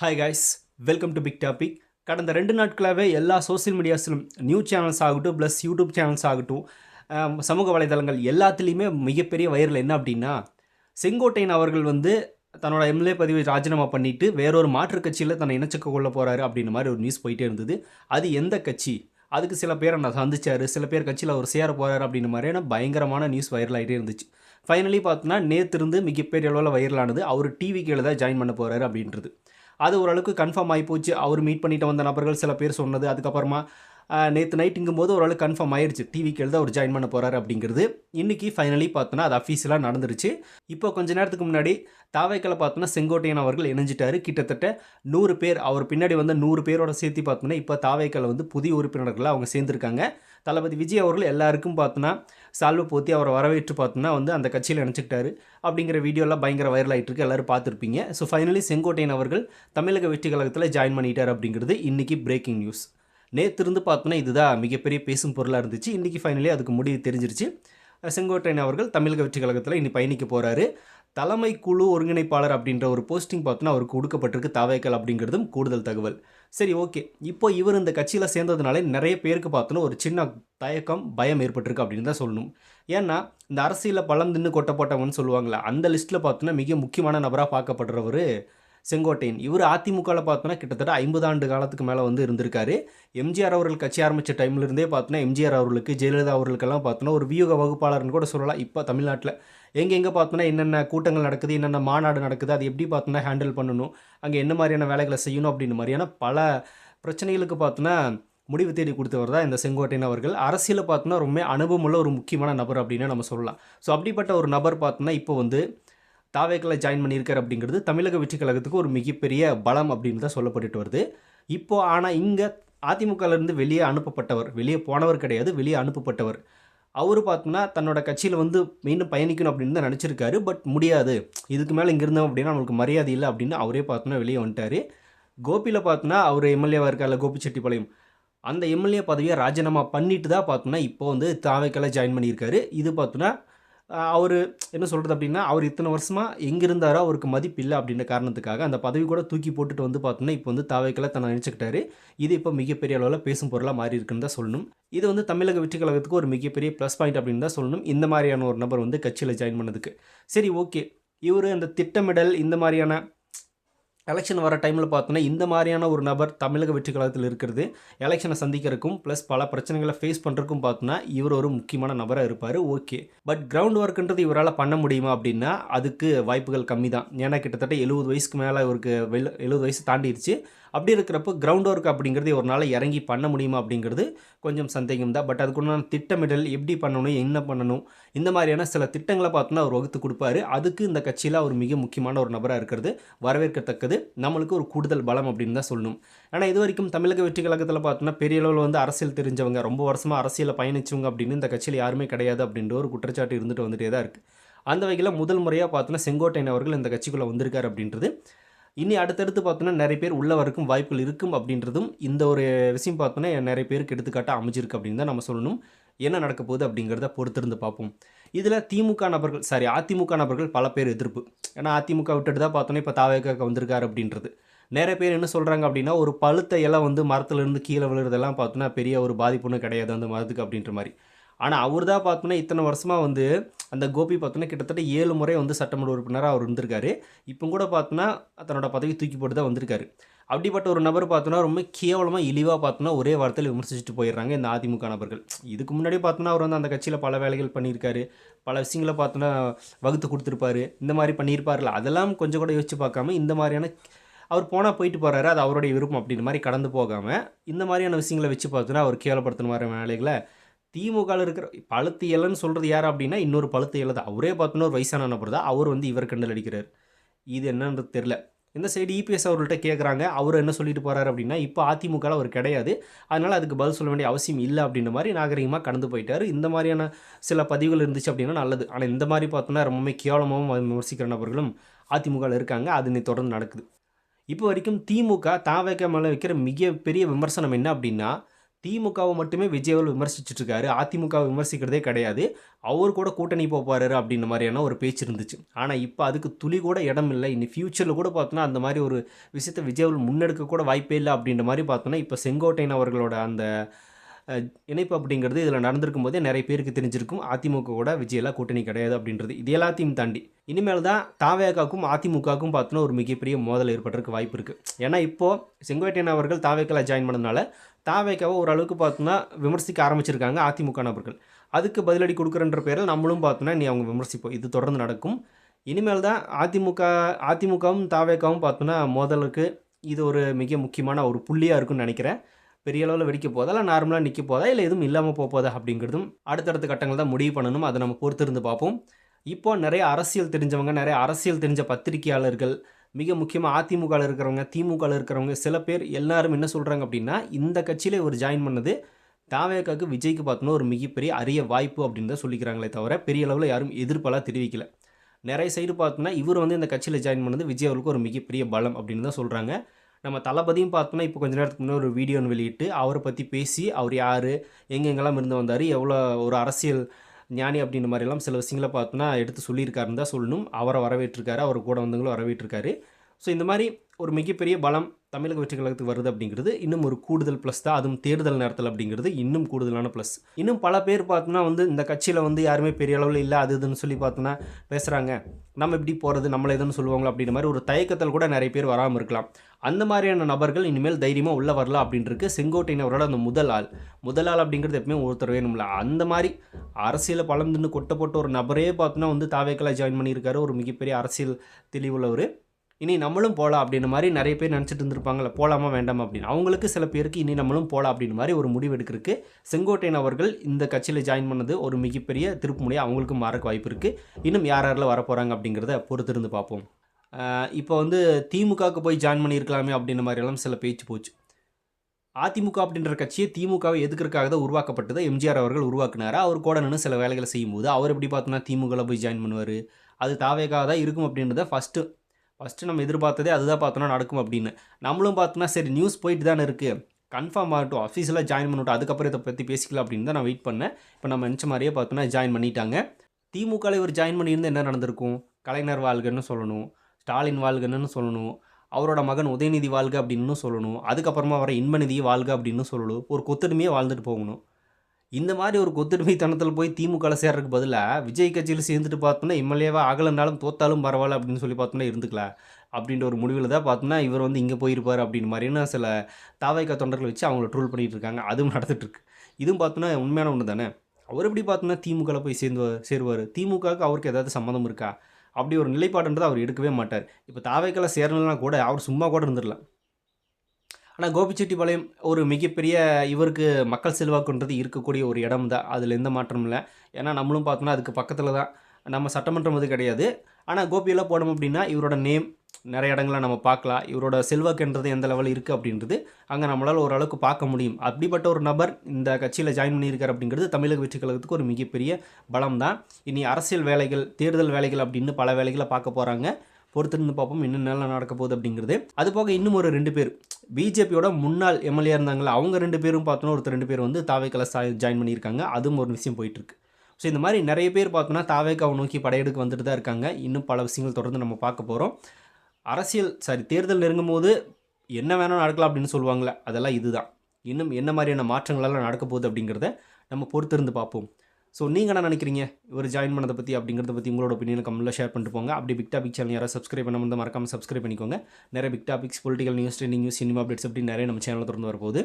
Hi guys welcome to big topic கடந்த ரெண்டு நாட்களாகவே எல்லா சோஷியல் மீடியாஸிலும் நியூஸ் சேனல்ஸ் ஆகட்டும் ப்ளஸ் யூடியூப் சேனல்ஸ் ஆகட்டும் சமூக வலைதளங்கள் எல்லாத்துலேயுமே மிகப்பெரிய வைரல் என்ன அப்படின்னா செங்கோட்டையன் அவர்கள் வந்து தன்னோட எம்எல்ஏ பதவி ராஜினாமா பண்ணிவிட்டு வேறொரு மாற்றுக் கட்சியில் தன்னை இணைச்சிக்க கொள்ள போகிறாரு அப்படின்ற மாதிரி ஒரு நியூஸ் போயிட்டே இருந்தது. அது எந்த கட்சி? அதுக்கு சில பேரை நான் சந்திச்சார். சில பேர் கட்சியில் அவர் சேர போகிறாரு அப்படின்ற மாதிரியான பயங்கரமான நியூஸ் வைரல் ஆகிட்டே இருந்துச்சு. ஃபைனலி பார்த்தோன்னா நேற்று இருந்து மிகப்பெரிய அளவில் வைரலானது அவர் டிவி கீழே தான் ஜாயின் பண்ண போகிறாரு அப்படின்றது. அது ஓரளவுக்கு கன்ஃபார்ம் ஆகி போச்சு. அவர் மீட் பண்ணிட்டு வந்த நபர்கள் சில பேர் சொன்னது அதுக்கப்புறமா நேற்று நைட்டுங்கும் போது ஓரளவுக்கு கன்ஃபார்ம் ஆயிடுச்சு டிவிக்கு எழுத அவர் ஜாயின் பண்ண போகிறாரு அப்படிங்கிறது. இன்றைக்கி ஃபைனலி பார்த்தோன்னா அது அஃபீஷியலாக நடந்துருச்சு. இப்போ கொஞ்ச நேரத்துக்கு முன்னாடி தாவைக்கலை பார்த்தோன்னா செங்கோட்டையன் அவர்கள் இணைஞ்சிட்டாரு. கிட்டத்தட்ட நூறு பேர் அவர் பின்னாடி வந்து நூறு பேரோட சேர்த்து பார்த்தோன்னா இப்போ தாவைக்கலை வந்து புதிய உறுப்பினர்களாக அவங்க சேர்ந்துருக்காங்க. தளபதி விஜய் அவர்கள் எல்லாருக்கும் பார்த்தோன்னா சால்வை போத்தி அவரை வரவேற்று பார்த்தோன்னா வந்து அந்த கட்சியில் நினச்சிக்கிட்டாரு. அப்படிங்கிற வீடியோலாம் பயங்கர வைரல் ஆகிட்டு இருக்கு எல்லாரும் பார்த்துருப்பீங்க. ஸோ ஃபைனலி செங்கோட்டையன் அவர்கள் தமிழக வெற்றி கழகத்தில் ஜாயின் பண்ணிட்டார் அப்படிங்கிறது இன்றைக்கி பிரேக்கிங் நியூஸ் நேற்று இருந்து பார்த்தோன்னா இதுதான் மிகப்பெரிய பேசும் பொருளாக இருந்துச்சு. இன்றைக்கி ஃபைனலி அதுக்கு முடிவு தெரிஞ்சிருச்சு. செங்கோட்டையன் அவர்கள் தமிழக வெற்றி கழகத்தில் இனி பயணிக்க போகிறாரு தலைமை குழு ஒருங்கிணைப்பாளர் அப்படின்ற ஒரு போஸ்டிங் பார்த்தோன்னா அவருக்கு கொடுக்கப்பட்டிருக்கு. தாவேக்கல் அப்படிங்கிறதும் கூடுதல் தகவல். சரி ஓகே. இப்போ இவர் இந்த கட்சியில் சேர்ந்ததுனால நிறைய பேருக்கு பார்த்தோன்னா ஒரு சின்ன தயக்கம் பயம் ஏற்பட்டிருக்கு அப்படின்னு தான் சொல்லணும். ஏன்னா இந்த அரசியலில் பழம் தின்னு கொட்டப்பட்டவன் சொல்லுவாங்களே அந்த லிஸ்ட்டில் பார்த்தோன்னா மிக முக்கியமான நபராக பார்க்கப்படுறவர் செங்கோட்டையன். இவர் அதிமுகவில் பார்த்தோன்னா கிட்டத்தட்ட ஐம்பது ஆண்டு காலத்துக்கு மேலே வந்து இருந்திருக்காரு. எம்ஜிஆர் அவர்கள் கட்சி ஆரம்பித்த டைம்லேருந்தே பார்த்தோன்னா எம்ஜிஆர் அவர்களுக்கு ஜெயலலிதா அவர்களுக்கெல்லாம் பார்த்தோன்னா ஒரு வியூக வகுப்பாளர்னு கூட சொல்லலாம். இப்போ தமிழ்நாட்டில் எங்கெங்கே பார்த்தோன்னா என்னென்ன கூட்டங்கள் நடக்குது என்னென்ன மாநாடு நடக்குது அது எப்படி பார்த்தோன்னா ஹேண்டில் பண்ணணும் அங்கே என்ன மாதிரியான வேலைகளை செய்யணும் அப்படின்னு மாதிரியான பல பிரச்சனைகளுக்கு பார்த்தோன்னா முடிவு தேடி கொடுத்தவர் தான் இந்த செங்கோட்டையன் அவர்கள். அரசியலில் பார்த்தோன்னா ரொம்ப அனுபவமுள்ள ஒரு முக்கியமான நபர் அப்படின்னு நம்ம சொல்லலாம். ஸோ அப்படிப்பட்ட ஒரு நபர் பார்த்தோன்னா இப்போ வந்து தாவேக்கில் ஜாயின் பண்ணியிருக்கார் அப்படிங்கிறது தமிழக வெற்றி கழகத்துக்கு ஒரு மிகப்பெரிய பலம் அப்படின்னு தான் சொல்லப்பட்டுட்டு வருது. இப்போது ஆனால் இங்கே அதிமுகலேருந்து வெளியே அனுப்பப்பட்டவர் வெளியே போனவர் கிடையாது வெளியே அனுப்பப்பட்டவர். அவர் பார்த்தோன்னா தன்னோட கட்சியில் வந்து மீண்டும் பயணிக்கணும் அப்படின்னு தான் நினச்சிருக்காரு. பட் முடியாது. இதுக்கு மேலே இங்கே இருந்தோம் அப்படின்னா நம்மளுக்கு மரியாதை இல்லை அப்படின்னு அவரே பார்த்தோன்னா வெளியே வந்துட்டார். கோபியில் பார்த்தோன்னா அவர் எம்எல்ஏவாக இருக்கார்ல கோபிச்செட்டிப்பாளையம் அந்த எம்எல்ஏ பதவியை ராஜினாமா பண்ணிட்டு தான் பார்த்தோன்னா இப்போ வந்து தாவைக்கெல்லாம் ஜாயின் பண்ணியிருக்காரு. இது பார்த்தோன்னா அவர் என்ன சொல்கிறது அப்படின்னா அவர் இத்தனை வருஷமாக எங்கே இருந்தாரோ அவருக்கு மதிப்பு இல்லை அப்படின்ற காரணத்துக்காக அந்த பதவி கூட தூக்கி போட்டுட்டு வந்து பார்த்தோன்னா இப்போ வந்து தாவைக்கெல்லாம் தன்னை நினச்சிக்கிட்டாரு. இது இப்போ மிகப்பெரிய அளவில் பேசும் பொருளாக மாறி இருக்குன்னு தான் சொல்லணும். இது வந்து தமிழக வெற்றி கழகத்துக்கு ஒரு மிகப்பெரிய ப்ளஸ் பாயிண்ட் அப்படின்னு தான் சொல்லணும். இந்த மாதிரியான ஒரு நபர் வந்து கட்சியில் ஜாயின் பண்ணதுக்கு. சரி ஓகே இவர் அந்த திட்டமிடல் இந்த மாதிரியான எலெக்ஷன் வர டைமில் பார்த்தோன்னா இந்த மாதிரியான ஒரு நபர் தமிழக வெற்றி கழகத்தில் இருக்கிறது. எலெக்ஷனை சந்திக்கிறதுக்கும் ப்ளஸ் பல பிரச்சனைகளை ஃபேஸ் பண்ணுறதுக்கும் பார்த்தோன்னா இவர் ஒரு முக்கியமான நபராக இருப்பார். ஓகே பட் கிரவுண்ட் ஒர்க்குன்றது இவரால் பண்ண முடியுமா அப்படின்னா அதுக்கு வாய்ப்புகள் கம்மி தான் ஏன்னா கிட்டத்தட்ட எழுபது வயசுக்கு மேலே இவருக்கு வெள் எழுபது வயசு தாண்டிடுச்சு அப்படி இருக்கிறப்போ கிரவுண்ட் ஒர்க் அப்படிங்கிறது ஒரு நாள் இறங்கி பண்ண முடியுமா அப்படிங்கிறது கொஞ்சம் சந்தேகம் தான். பட் அதுக்குண்டான திட்டமிடல் எப்படி பண்ணணும் என்ன பண்ணணும் இந்த மாதிரியான சில திட்டங்களை பார்த்தோன்னா அவர் வகுத்து கொடுப்பாரு. அதுக்கு இந்த கட்சியில் அவர் மிக முக்கியமான ஒரு நபராக இருக்கிறது. வரவேற்கத்தக்கது. நம்மளுக்கு ஒரு கூடுதல் பலம் அப்படின்னு தான் சொல்லணும். ஆனால் இது வரைக்கும் தமிழக வெற்றி கழகத்தில் பார்த்தோன்னா பெரிய அளவில் வந்து அரசியல் தெரிஞ்சவங்க ரொம்ப வருஷமாக அரசியலில் பயணிச்சவங்க அப்படின்னு இந்த கட்சியில் யாருமே கிடையாது அப்படின்ற ஒரு குற்றச்சாட்டு இருந்துட்டு வந்துட்டே தான் இருக்குது அந்த வகையில் முதல் முறையாக பார்த்தோன்னா செங்கோட்டையன் அவர்கள் இந்த கட்சிக்குள்ளே வந்திருக்காரு அப்படின்றது. இனி அடுத்தடுத்து பார்த்தோன்னா நிறைய பேர் உள்ள வரைக்கும் வாய்ப்புகள் இருக்கும் அப்படின்றதும் இந்த ஒரு விஷயம் பார்த்தோன்னா நிறைய பேருக்கு எடுத்துக்காட்டாக அமைஞ்சிருக்கு அப்படின்னு தான் நம்ம சொல்லணும். என்ன நடக்க போகுது அப்படிங்கிறத பொறுத்திருந்து பார்ப்போம். இதில் திமுக நபர்கள் சாரி அதிமுக நபர்கள் பல பேர் எதிர்ப்பு. ஏன்னா அதிமுக விட்டுட்டு தான் பார்த்தோன்னா இப்போ தாவேக்காக்க வந்திருக்காரு அப்படின்றது. நிறைய பேர் என்ன சொல்கிறாங்க அப்படின்னா ஒரு பழுத்த இலை வந்து மரத்துலேருந்து கீழே விழுறதெல்லாம் பார்த்தோன்னா பெரிய ஒரு பாதிப்புன்னு கிடையாது அந்த மரத்துக்கு அப்படின்ற மாதிரி. ஆனால் அவர் தான் பார்த்தோன்னா இத்தனை வருஷமாக வந்து அந்த கோபி பார்த்தோன்னா கிட்டத்தட்ட ஏழு முறை வந்து சட்டமன்ற உறுப்பினராக அவர் இருந்திருக்காரு. இப்போ கூட பார்த்தோன்னா தன்னோட பதவி தூக்கி போட்டு தான் வந்திருக்காரு. அப்படிப்பட்ட ஒரு நபர் பார்த்தோன்னா ரொம்ப கேவலமாக இழிவாக பார்த்தோன்னா ஒரே வார்த்தையில் விமர்சிச்சுட்டு போயிடுறாங்க இந்த அதிமுக நபர்கள். இதுக்கு முன்னாடி பார்த்தோன்னா அவர் வந்து அந்த கட்சியில் பல வேலைகள் பண்ணியிருக்காரு. பல விஷயங்களை பார்த்தோன்னா வகுத்து கொடுத்துருப்பாரு. இந்த மாதிரி பண்ணியிருப்பார்ல அதெல்லாம் கொஞ்சம் கூட யோசிச்சு பார்க்காம இந்த மாதிரியான அவர் போனால் போயிட்டு போகிறாரு அது அவருடைய விருப்பம் அப்படின்ற மாதிரி கடந்து போகாமல் இந்த மாதிரியான விஷயங்களை வச்சு பார்த்தோன்னா அவர் கேவலப்படுத்தின மாதிரி வேலைகளை திமுகவில் இருக்கிற பழுத்து இலைன்னு சொல்கிறது யார் அப்படின்னா இன்னொரு பழுத்து இலை தான். அவரே பார்த்தோன்னா ஒரு வயசான நபர் தான். அவர் வந்து இவர் கண்டல் அடிக்கிறார். இது என்னன்றது தெரில இந்த சைடு இபிஎஸ் அவர்கள்ட்ட கேட்குறாங்க அவர் என்ன சொல்லிட்டு போகிறாரு அப்படின்னா இப்போ அதிமுகவில் அவர் கிடையாது. அதனால் அதுக்கு பதில் சொல்ல வேண்டிய அவசியம் இல்லை அப்படின்ற மாதிரி நாகரிகமாக கடந்து போயிட்டார். இந்த மாதிரியான சில பதிவுகள் இருந்துச்சு அப்படின்னா நல்லது. ஆனால் இந்த மாதிரி பார்த்தோன்னா ரொம்பவே கேவலமாகவும் விமர்சிக்கிற நபர்களும் அதிமுகவில் இருக்காங்க. அது இன்னைக்கு தொடர்ந்து நடக்குது. இப்போ வரைக்கும் திமுக தாவேக்க மேலே வைக்கிற மிகப்பெரிய விமர்சனம் என்ன அப்படின்னா திமுகவை மட்டுமே விஜயவல் விமர்சிச்சுட்டு இருக்காரு அதிமுகவை விமர்சிக்கிறதே கிடையாது. அவர் கூட கூட்டணி போப்பாரு அப்படின்ற மாதிரியான ஒரு பேச்சு இருந்துச்சு. ஆனால் இப்போ அதுக்கு துளி கூட இடம் இல்லை. இனி ஃப்யூச்சரில் கூட பார்த்தோன்னா அந்த மாதிரி ஒரு விஷயத்தை விஜயவல் முன்னெடுக்க கூட வாய்ப்பே இல்லை அப்படின்ற மாதிரி பார்த்தோன்னா இப்போ செங்கோட்டையன் அவர்களோட அந்த இணைப்பு அப்படிங்கிறது இதில் நடந்திருக்கும் போதே நிறைய பேருக்கு தெரிஞ்சிருக்கும். அதிமுக கூட விஜயெல்லாம் கூட்டணி கிடையாது அப்படின்றது இது எல்லாத்தையும் தாண்டி. இனிமேல் தான் தாவேக்காக்கும் அதிமுகவுக்கும் பார்த்தோன்னா ஒரு மிகப்பெரிய மோதல் ஏற்பட்டிருக்கு வாய்ப்பு இருக்குது ஏன்னா இப்போது செங்கோட்டையன் அவர்கள் தாவேக்கில் ஜாயின் பண்ணதுனால தாவேக்காவை ஓரளவுக்கு பார்த்தோன்னா விமர்சிக்க ஆரம்பிச்சிருக்காங்க அதிமுக நபர்கள். அதுக்கு பதிலடி கொடுக்குறன்ற பேரில் நம்மளும் பார்த்தோன்னா நீ அவங்க விமர்சிப்போம். இது தொடர்ந்து நடக்கும். இனிமேல் தான் அதிமுக அதிமுகவும் தாவேக்காவும் பார்த்தோன்னா மோதலுக்கு இது ஒரு மிக முக்கியமான ஒரு புள்ளியாக இருக்கும்னு நினைக்கிறேன். பெரிய அளவில் வெடிக்க போதா இல்லை நார்மலாக நிற்க போதா இல்லை எதுவும் இல்லாமல் போக போதா அப்படிங்கிறதும் அடுத்தடுத்த கட்டங்கள் தான் முடிவு பண்ணணும். அதை நம்ம பொறுத்திருந்து பார்ப்போம். இப்போ நிறைய அரசியல் தெரிஞ்சவங்க நிறைய அரசியல் தெரிஞ்ச பத்திரிகையாளர்கள் மிக முக்கியமாக அதிமுகவில் இருக்கிறவங்க திமுகவில் இருக்கிறவங்க சில பேர் எல்லாரும் என்ன சொல்கிறாங்க அப்படின்னா இந்த கட்சியில் இவர் ஜாயின் பண்ணது தாவேக்காக்கு விஜய்க்கு பார்த்தோன்னா ஒரு மிகப்பெரிய அரிய வாய்ப்பு அப்படின்னு தான் சொல்லிக்கிறாங்களே தவிர பெரிய அளவில் யாரும் எதிர்ப்பெல்லாம் தெரிவிக்கல. நிறைய சைடு பார்த்தோன்னா இவர் வந்து இந்த கட்சியில் ஜாயின் பண்ணது விஜய் அவருக்கு ஒரு மிகப்பெரிய பலம் அப்படின்னு தான் சொல்கிறாங்க நம்ம தளபதியும் பார்த்தோன்னா இப்போ கொஞ்ச நேரத்துக்கு முன்னாடி ஒரு வீடியோன்னு வெளியிட்டு அவரை பற்றி பேசி அவர் யார் எங்கெங்கெல்லாம் இருந்து வந்தார் எவ்வளோ ஒரு அரசியல் ஞானி அப்படின்ற மாதிரிலாம் சில விஷயங்களை பார்த்தோன்னா எடுத்து சொல்லியிருக்காருன்னு தான் சொல்லணும். அவரை வரவேற்றிருக்காரு அவர் கூட வந்தவங்களும் வரவேற்றிருக்காரு. ஸோ இந்த மாதிரி ஒரு மிகப்பெரிய பலம் தமிழக வெற்றி கழகத்துக்கு வருது அப்படிங்கிறது இன்னும் ஒரு கூடுதல் ப்ளஸ் தான். அதுவும் தேர்தல் நேரத்தில் அப்படிங்கிறது இன்னும் கூடுதலான ப்ளஸ் இன்னும் பல பேர் பார்த்தோன்னா வந்து இந்த கட்சியில் வந்து யாருமே பெரிய அளவில் இல்லை அது இதுன்னு சொல்லி பார்த்தோன்னா பேசுகிறாங்க நம்ம எப்படி போகிறது நம்மளை எதுன்னு சொல்லுவாங்களோ அப்படின்ற மாதிரி ஒரு தயக்கத்தில் கூட நிறைய பேர் வராமல் இருக்கலாம். அந்த மாதிரியான நபர்கள் இனிமேல் தைரியமாக உள்ளே வரலாம் அப்படின்ட்டு செங்கோட்டையன் அவரோட அந்த முதல் ஆள். முதல் ஆள் அப்படிங்கிறது எப்பவுமே ஒருத்தர் வேணும்ல. அந்த மாதிரி அரசியல் பலம் தின்னு கொட்டப்பட்ட ஒரு நபரே பார்த்தோன்னா வந்து தாவேக்கலாக ஜாயின் பண்ணியிருக்காரு. ஒரு மிகப்பெரிய அரசியல் தெளிவுள்ளவர். இனி நம்மளும் போகலாம் அப்படின்ன மாதிரி நிறைய பேர் நினச்சிட்டு இருந்திருப்பாங்கல்ல போகலாமா வேண்டாமா அப்படின்னு. அவங்களுக்கு சில பேருக்கு இனி நம்மளும் போகலாம் அப்படின்னு மாதிரி ஒரு முடிவு எடுக்கிறதுக்கு செங்கோட்டையன் அவர்கள் இந்த கட்சியில் ஜாயின் பண்ணது ஒரு மிகப்பெரிய திருப்புமுனையாக அவங்களுக்கும் மாறக்க வாய்ப்பு இருக்குது இன்னும் யார் யாரில் வர போகிறாங்க அப்படிங்கிறத பொறுத்திருந்து பார்ப்போம். இப்போ வந்து திமுகவுக்கு போய் ஜாயின் பண்ணியிருக்கலாமே அப்படின்ற மாதிரியெல்லாம் சில பேச்சு போச்சு. அதிமுக அப்படின்ற கட்சியை திமுகவை எதுக்கிறதுக்காக தான் உருவாக்கப்பட்டது எம்ஜிஆர் அவர்கள் உருவாக்குனார்? அவர் கூட நின்று சில வேலைகளை செய்யும்போது அவர் எப்படி பார்த்தோன்னா திமுகவில் போய் ஜாயின் பண்ணுவார்? அது தாவேக்காக தான் இருக்கும் அப்படின்றத ஃபஸ்ட்டு ஃபஸ்ட்டு நம்ம எதிர்பார்த்ததே அதுதான் பார்த்தோன்னா நடக்கும் அப்படின்னு. நம்மளும் பார்த்தோன்னா சரி நியூஸ் போயிட்டு தானே இருக்குது கன்ஃபார்ம் ஆகட்டும் ஆஃபீஸில் ஜாயின் பண்ணட்டும் அதுக்கப்புறம் இதை பற்றி பேசிக்கலாம் அப்படின்னு தான் நான் வெயிட் பண்ணேன். இப்போ நம்ம நினச்ச மாதிரியே பார்த்தோன்னா ஜாயின் பண்ணிட்டாங்க. திமுகவில் இவர் ஜாயின் பண்ணியிருந்தால் என்ன நடந்திருக்கும்? கலைஞர் வாழ்கன்னு சொல்லணும் ஸ்டாலின் வாழ்கன்னு சொல்லணும் அவரோட மகன் உதயநிதி வாழ்க அப்படின்னு சொல்லணும் அதுக்கப்புறமா வர இன்பநிதியை வாழ்க அப்படின்னு சொல்லணும் ஒரு கொத்தடிமையே வாழ்ந்துட்டு போகணும். இந்த மாதிரி ஒரு கொத்தடிமைத்தனத்தில் போய் திமுகவில் சேர்றதுக்கு பதிலாக விஜய் கட்சியில் சேர்ந்துட்டு பார்த்தோன்னா எம்எல்ஏவாக ஆகலைனாலும் தோத்தாலும் பரவாயில்ல அப்படின்னு சொல்லி பார்த்தோன்னா இருந்துக்கலாம் அப்படின்ற ஒரு முடிவில் தான் பார்த்தோன்னா இவர் வந்து இங்கே போயிருப்பார் அப்படின்னு மாதிரியான சில தாவைக்கா தொண்டர்களை வச்சு அவங்கள ட்ரோல் பண்ணிட்டு இருக்காங்க. அதுவும் நடந்துட்டுருக்கு இதுவும் பார்த்தோன்னா உண்மையான ஒன்று தானே? அவர் எப்படி பார்த்தோன்னா திமுகவில் போய் சேர்ந்து சேருவார்? திமுகவுக்கு அவருக்கு ஏதாவது சம்மந்தம் இருக்கா? அப்படி ஒரு நிலைப்பாடுன்றது அவர் எடுக்கவே மாட்டார். இப்போ தாவைக்கெல்லாம் சேரணும்னா கூட அவர் சும்மா கூட இருந்துடலாம். ஆனால் கோபிச்செட்டிப்பாளையம் ஒரு மிகப்பெரிய இவருக்கு மக்கள் செல்வாக்குன்றது இருக்கக்கூடிய ஒரு இடம் தான் அதில் எந்த மாற்றமும் இல்லை. ஏன்னா நம்மளும் பார்த்தோன்னா அதுக்கு பக்கத்தில் தான். நம்ம சட்டமன்றம் அது கிடையாது. ஆனால் கோபியெல்லாம் போனோம் அப்படின்னா இவரோட நேம் நிறைய இடங்களை நம்ம பார்க்கலாம். இவரோட செல்வாக்குன்றது எந்த லெவலில் இருக்குது அப்படின்றது அங்கே நம்மளால் ஓரளவுக்கு பார்க்க முடியும். அப்படிப்பட்ட ஒரு நபர் இந்த கட்சியில் ஜாயின் பண்ணியிருக்கார் அப்படிங்கிறது தமிழக வெற்றி கழகத்துக்கு ஒரு மிகப்பெரிய பலம் தான் இனி அரசியல் வேலைகள் தேர்தல் வேலைகள் அப்படின்னு பல வேலைகளை பார்க்க போகிறாங்க பொறுத்திருந்து பார்ப்போம் இன்னும் நல்லா நடக்க போகுது அப்படிங்கிறது. அது போக இன்னும் ஒரு ரெண்டு பேர். பிஜேபியோட முன்னாள் எம்எல்ஏ இருந்தாங்களா அவங்க ரெண்டு பேரும் பார்த்தோன்னா ஒருத்தர் ரெண்டு பேர் வந்து தாவேக்கல ஜாயின் பண்ணியிருக்காங்க. அதுவும் ஒரு விஷயம் போயிட்டுருக்கு. ஸோ இந்த மாதிரி நிறைய பேர் பார்த்தோன்னா தாவேக்காவை நோக்கி படையெடுக்க வந்துட்டு தான் இருக்காங்க. இன்னும் பல விஷயங்கள் தொடர்ந்து நம்ம பார்க்க போகிறோம் அரசியல் சாரி தேர்தல் நெருங்கும் போது என்ன வேணாலும் நடக்கலாம் அப்படின்னு சொல்லுவாங்களே அதெல்லாம் இதுதான். இன்னும் என்ன மாதிரியான மாற்றங்களெல்லாம் நடக்க போகுது அப்படிங்கிறத நம்ம பொறுத்திருந்து பார்ப்போம். ஸோ நீங்கள் என்ன நினைக்கிறீங்க? இவர் ஜாயின் பண்ணதை பற்றி அப்படிங்கிறத பற்றி உங்களோட ஒப்பீனியன் கமெண்ட்டில் ஷேர் பண்ணிட்டு போங்க. அப்படி பிக் டாபிக் சேனல் யாராவது சப்ஸ்கிரைப் பண்ண வந்து மறக்காமல் சப்ஸ்கிரைப் பண்ணிக்கோங்க. நிறைய big topics political news trending news cinema updates அப்படி நிறைய நம்ம சேனலில் திறந்து வரப்போகுது.